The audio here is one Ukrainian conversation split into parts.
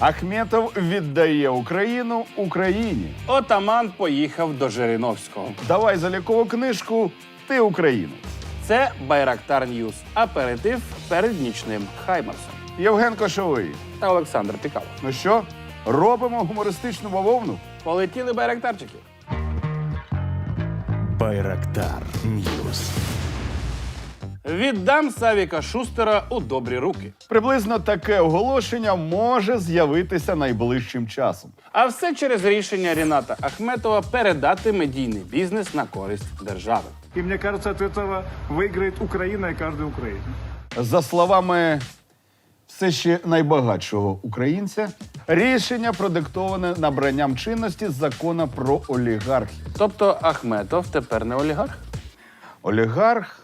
Ахметов віддає Україну Україні. Отаман поїхав до Жириновського. Давай залікову книжку. Ти українець. Це Байрактар Ньюс. Аперитив перед нічним Хаймарсом. Євген Кошовий. Та Олександр Пікало. Ну що, робимо гумористичну бавовну? Полетіли байрактарчики. Байрактар Ньюс. Віддам Савіка Шустера у добрі руки. Приблизно таке оголошення може з'явитися найближчим часом. А все через рішення Ріната Ахметова передати медійний бізнес на користь держави. И мне кажется, от этого выиграет Украина и каждый украинец. За словами все ще найбагатшого українця, рішення продиктоване набранням чинності закону про олігархів. Тобто Ахметов тепер не олігарх? Олігарх,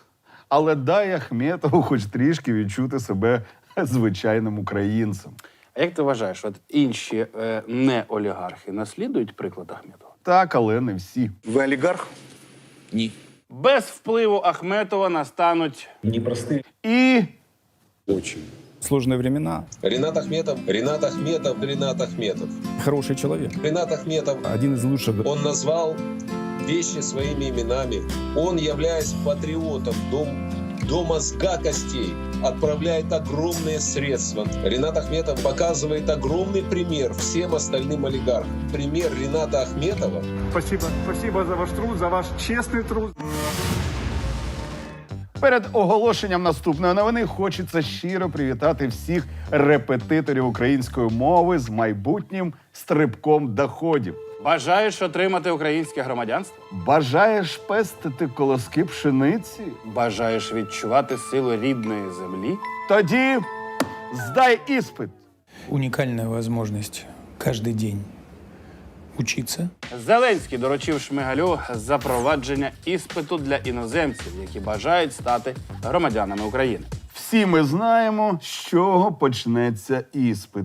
але дай Ахметову хоч трішки відчути себе звичайним українцем. А як ти вважаєш, от інші е, не олігархи наслідують приклад Ахметова? Так, але не всі. Ви олігарх? Ні. Без впливу Ахметова настануть Непростые. І Очень. Сложные времена. Ренат Ахметов, Ренат Ахметов, Ренат Ахметов. Хороший человек. Ренат Ахметов, Один из лучших. он назвал вещи своими именами. Он, являясь патриотом дом, до мозга костей, отправляет огромные средства. Ренат Ахметов показывает огромный пример всем остальным олигархам. Пример Рената Ахметова Спасибо. Спасибо за ваш труд, за ваш честный труд. перед оголошенням наступної новини хочеться щиро привітати всіх репетиторів української мови з майбутнім стрибком доходів. бажаєш отримати українське громадянство? Бажаєш пестити колоски пшениці? Бажаєш відчувати силу рідної землі? Тоді здай іспит. уникальная возможность каждый день учиться, Зеленський доручив Шмигалю запровадження іспиту для іноземців, які бажають стати громадянами України. Всі ми знаємо, з чого почнеться іспит.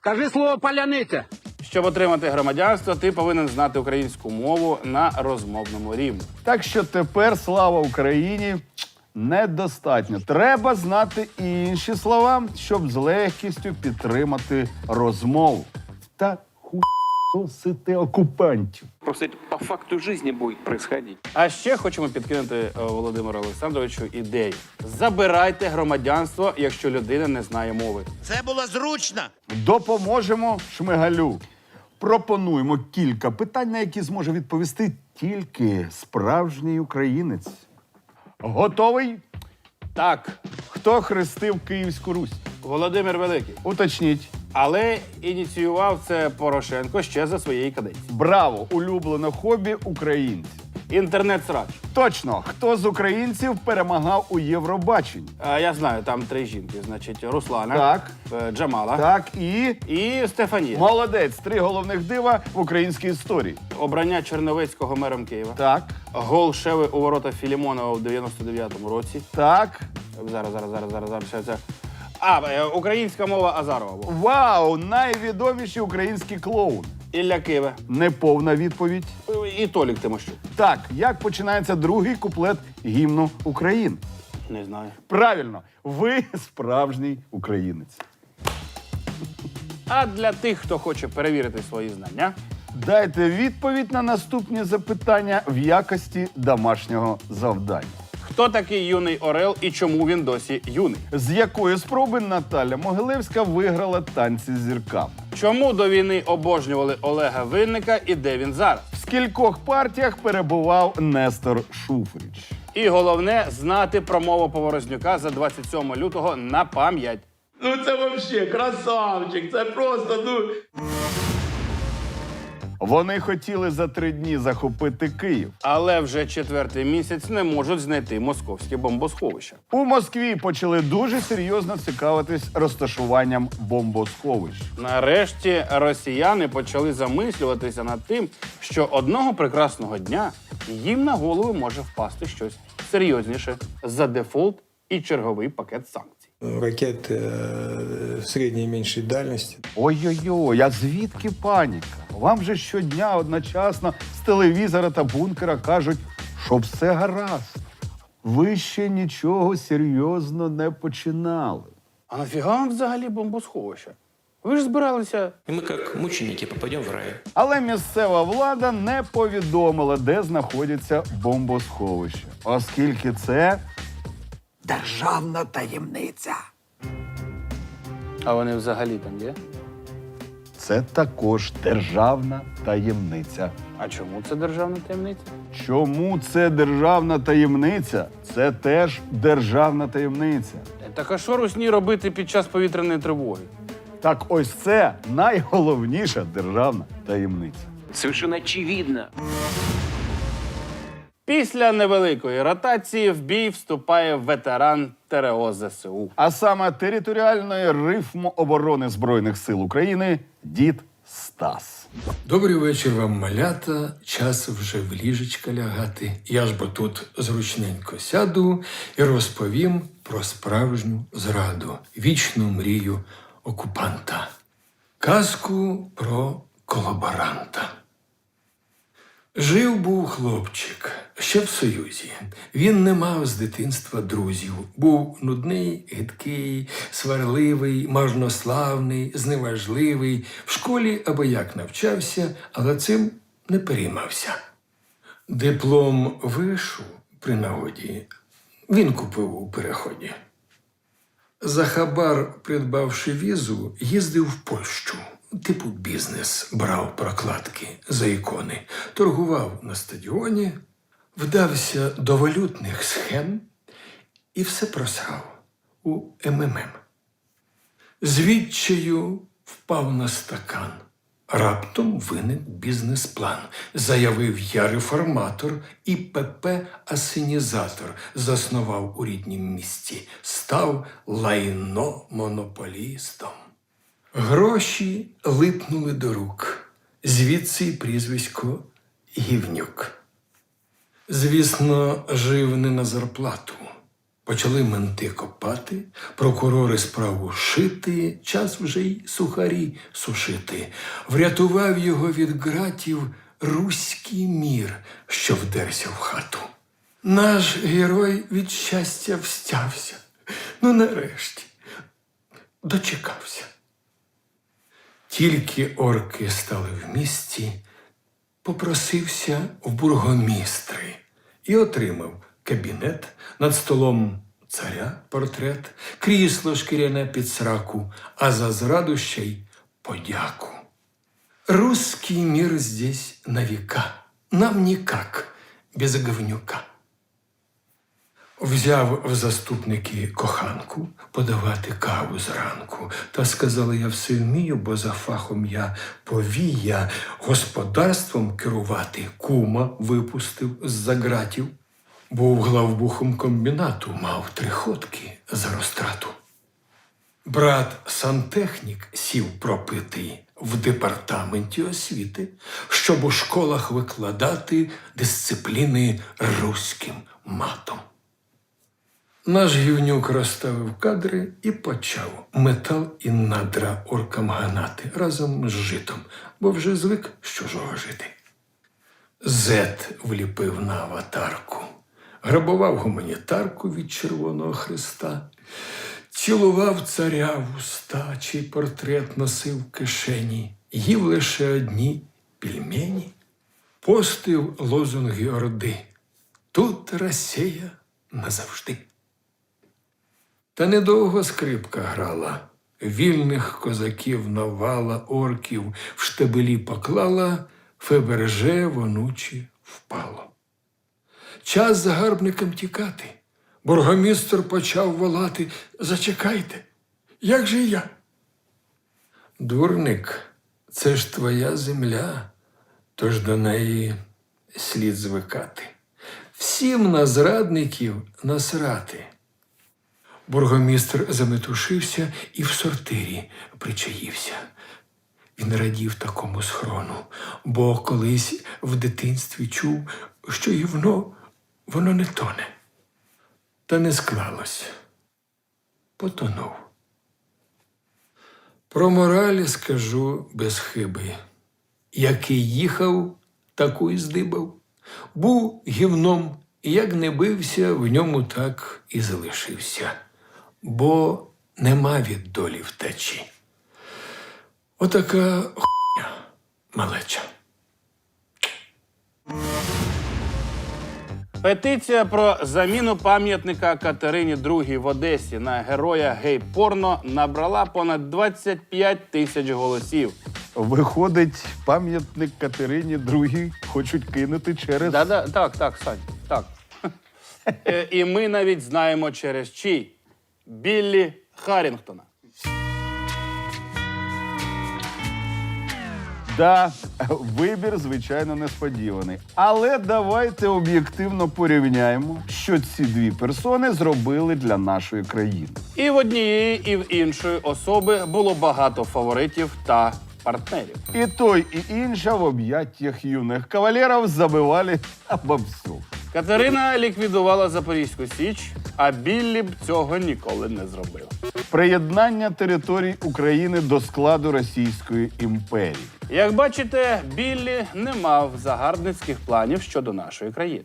Скажи слово паляниця. Щоб отримати громадянство, ти повинен знати українську мову на розмовному рівні. Так що тепер слава Україні недостатньо. Треба знати і інші слова, щоб з легкістю підтримати розмову. Та хуйсити окупантів. Просто по факту жизни будет происходить. А ще хочемо підкинути е, Володимиру Олександровичу ідею: забирайте громадянство, якщо людина не знає мови. Допоможемо Шмигалю. Пропонуємо кілька питань, на які зможе відповісти тільки справжній українець. Готовий? Так, Хто хрестив Київську Русь? Володимир Великий. Уточніть. Але ініціював це Порошенко ще за своєї каденції. Браво! Улюблене хобі українців. Інтернет-срач. Точно, хто з українців перемагав у Євробаченні? А, я знаю, там три жінки: значить, Руслана, Так. е, Джамала Так, і і Стефанія. молодець, три головних дива в українській історії. Обрання Черновецького мером Києва. Так, Гол Шеви у ворота Філімонова в 99-му році. так. Зараз, зараз, зараз, зараз, зараз. Ще це. А, е, українська мова Азарова. була. Вау! Найвідоміший український клоун. Ілля Киве. Неповна відповідь. І Толік Тимощук. Так, як починається другий куплет гімну України? Не знаю. Правильно, ви справжній українець. А для тих, хто хоче перевірити свої знання, Дайте відповідь на наступні запитання в якості домашнього завдання. Хто такий юний Орел і чому він досі юний? З якої спроби Наталя Могилевська виграла танці з зірками? Чому до війни обожнювали Олега Винника і де він зараз? В скількох партіях перебував Нестор Шуфрич? І головне знати про мову Поворознюка за 27 лютого на пам'ять. Ну це вообще красавчик, це просто, ну. Вони хотіли за три дні захопити Київ. Але вже четвертий місяць не можуть знайти московське бомбосховище. У Москві почали дуже серйозно цікавитись розташуванням бомбосховищ. Нарешті росіяни почали замислюватися над тим, що одного прекрасного дня їм на голову може впасти щось серйозніше за дефолт і черговий пакет санкцій ракеты э, средней и меньшей дальности. Ой-ой-ой, а звідки паніка? Вам же щодня одночасно з телевізора та бункера кажуть, що все гаразд. Ви ще нічого серйозно не починали. А нафіга вам взагалі бомбосховище? Ви ж збиралися. И мы как мученики попадем в рай. Але місцева влада не повідомила, де знаходиться бомбосховище, оскільки це державна таємниця. А вони взагалі там є? Це також державна таємниця. А чому це державна таємниця? Чому це державна таємниця? Це теж державна таємниця. Так а що русні робити під час повітряної тривоги? Так ось це найголовніша державна таємниця. Совершенно очевидно. Після невеликої ротації в бій вступає ветеран ТРО ЗСУ. А саме територіальної рифму оборони Збройних сил України дід Стас. Добрий вечір вам, малята. Час вже в ліжечка лягати. Я ж бо тут зручненько сяду і розповім про справжню зраду, вічну мрію окупанта. Казку про колаборанта. Жив був хлопчик ще в Союзі. Він не мав з дитинства друзів. Був нудний, гидкий, сварливий, можнославний, зневажливий. В школі або як навчався, але цим не переймався. Диплом вишу при нагоді він купив у переході. За хабар, придбавши візу, їздив в Польщу. Типу бізнес брав прокладки за ікони, торгував на стадіоні, вдався до валютних схем і все просрав у МММ. Звідчаю впав на стакан. Раптом виник бізнес-план. Заявив я реформатор і ПП Асенізатор заснував у ріднім місті, став лайно монополістом. Гроші липнули до рук, звідси й прізвисько Гівнюк. Звісно, жив не на зарплату. Почали менти копати, прокурори справу шити, час вже й сухарі сушити. Врятував його від ґратів руський мір, що вдерся в хату. Наш герой від щастя встявся. Ну, нарешті, дочекався. Тільки орки стали в місті, попросився в бургомістри і отримав кабінет над столом царя портрет, крісло шкіряне під сраку, а за зраду ще й подяку. Русский мир здесь на века, нам никак без говнюка. Взяв в заступники коханку подавати каву зранку. Та сказала, я все вмію, бо за фахом я повія господарством керувати кума випустив з-за ґратів. Був главбухом комбінату, мав три ходки за розтрату. Брат сантехнік сів пропитий в департаменті освіти, щоб у школах викладати дисципліни руським матом. Наш гівнюк розставив кадри і почав метал і надра оркам ганати разом з житом, бо вже звик з чужого жити. Зет вліпив на аватарку, грабував гуманітарку від Червоного Христа, цілував царя в уста, чий портрет носив в кишені, їв лише одні пельмені, постив лозунги Орди. Тут Росія назавжди. Та недовго скрипка грала. Вільних козаків навала орків в штабелі поклала, Феберже вонучі впало. Час загарбникам тікати. Бургомістр почав волати Зачекайте, як же я? Дурник, це ж твоя земля, тож до неї слід звикати. Всім на зрадників насрати. Бургомістр заметушився і в сортирі причаївся. Він радів такому схрону, бо колись в дитинстві чув, що гівно воно не тоне. Та не склалось. Потонув. Про мораль скажу без хиби. Який їхав, таку й здибав. Був гівном, як не бився, в ньому так і залишився. Бо нема від долі втечі. Отака хуйня малеча. Петиція про заміну пам'ятника Катерині II в Одесі на героя гей-порно набрала понад 25 тисяч голосів. Виходить, пам'ятник Катерині II хочуть кинути через Да-да, так, так, Сань, так. Е, І ми навіть знаємо через чий Біллі Харрінгтона. Да, вибір, звичайно, несподіваний. Але давайте об'єктивно порівняємо, що ці дві персони зробили для нашої країни. І в однієї, і в іншої особи було багато фаворитів та партнерів. І той, і інша в об'яттях юних кавалерів забивали обо всю. Катерина ліквідувала Запорізьку Січ, а Біллі б цього ніколи не зробив. Приєднання територій України до складу Російської імперії. Як бачите, Біллі не мав загарбницьких планів щодо нашої країни.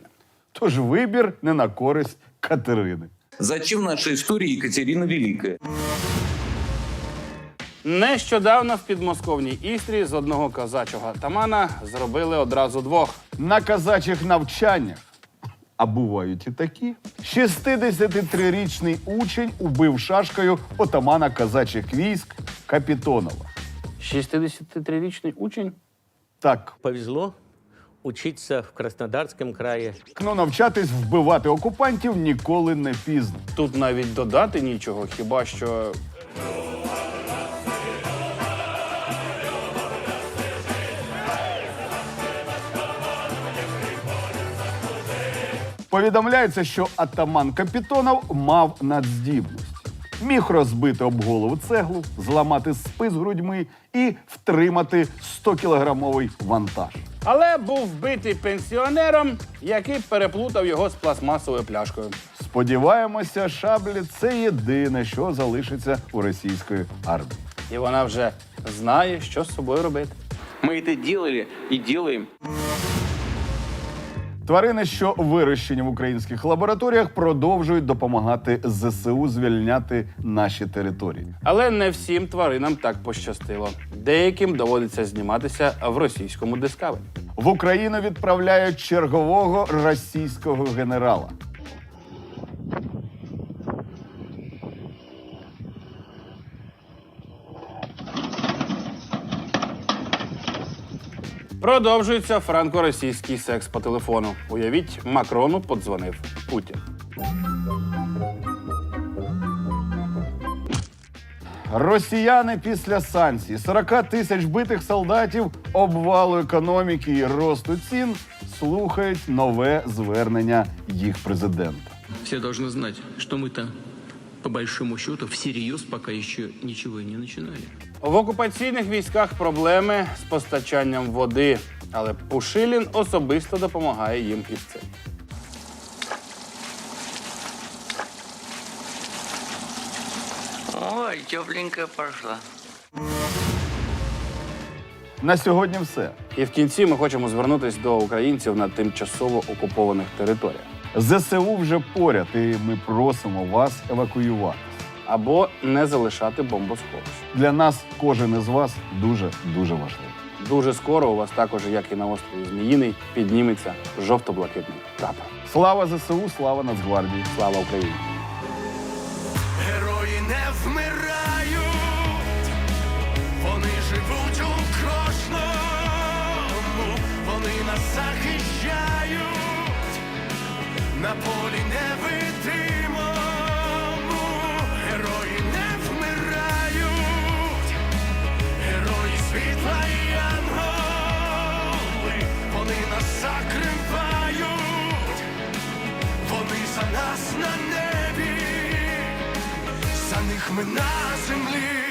Тож вибір не на користь Катерини. Зачем в нашей истории Екатерина Великая? Нещодавно в підмосковній Істрі з одного козачого атамана зробили одразу двох. На казачих навчаннях, а бувають і такі, 63-річний учень убив шашкою отамана казачих військ Капітонова. 63-річний учень. Так, Повезло учиться в Краснодарском крае. ну навчатись вбивати окупантів ніколи не пізно. Тут навіть додати нічого, хіба що Повідомляється, що атаман Капітонов мав надздібності. Міг розбити об голову цеглу, зламати спис грудьми і втримати 100-кілограмовий вантаж. Але був вбитий пенсіонером, який переплутав його з пластмасовою пляшкою. Сподіваємося, шаблі це єдине, що залишиться у російської армії. І вона вже знає, що з собою робити. Мы это делали и делаем. Тварини, що вирощені в українських лабораторіях, продовжують допомагати ЗСУ звільняти наші території. Але не всім тваринам так пощастило. Деяким доводиться зніматися в російському дискавері. В Україну відправляють чергового російського генерала. Продовжується франко-російський секс по телефону. Уявіть, Макрону подзвонив Путін. Росіяни після санкцій, 40 тисяч битих солдатів, обвалу економіки і росту цін слухають нове звернення їх президента. Все должны знать, что мы-то, по большому счету, всерьез пока еще ничего и не начинали. В окупаційних військах проблеми з постачанням води, але Пушилін особисто допомагає їм із цим. Ой, тепленькая пошла. На сьогодні все. І в кінці ми хочемо звернутися до українців на тимчасово окупованих територіях ЗСУ вже поряд, і ми просимо вас евакуювати. або не залишати бомбосховищ. Для нас кожен із вас дуже дуже важливий. Дуже скоро у вас також, як і на острові Зміїний, підніметься жовто-блакитний прапор. Слава ЗСУ, слава Нацгвардії! Слава Україні! На полі невидимому. Герої не вмирають, герої світла і янголи, вони нас закривають, вони за нас на небі. За них ми на землі.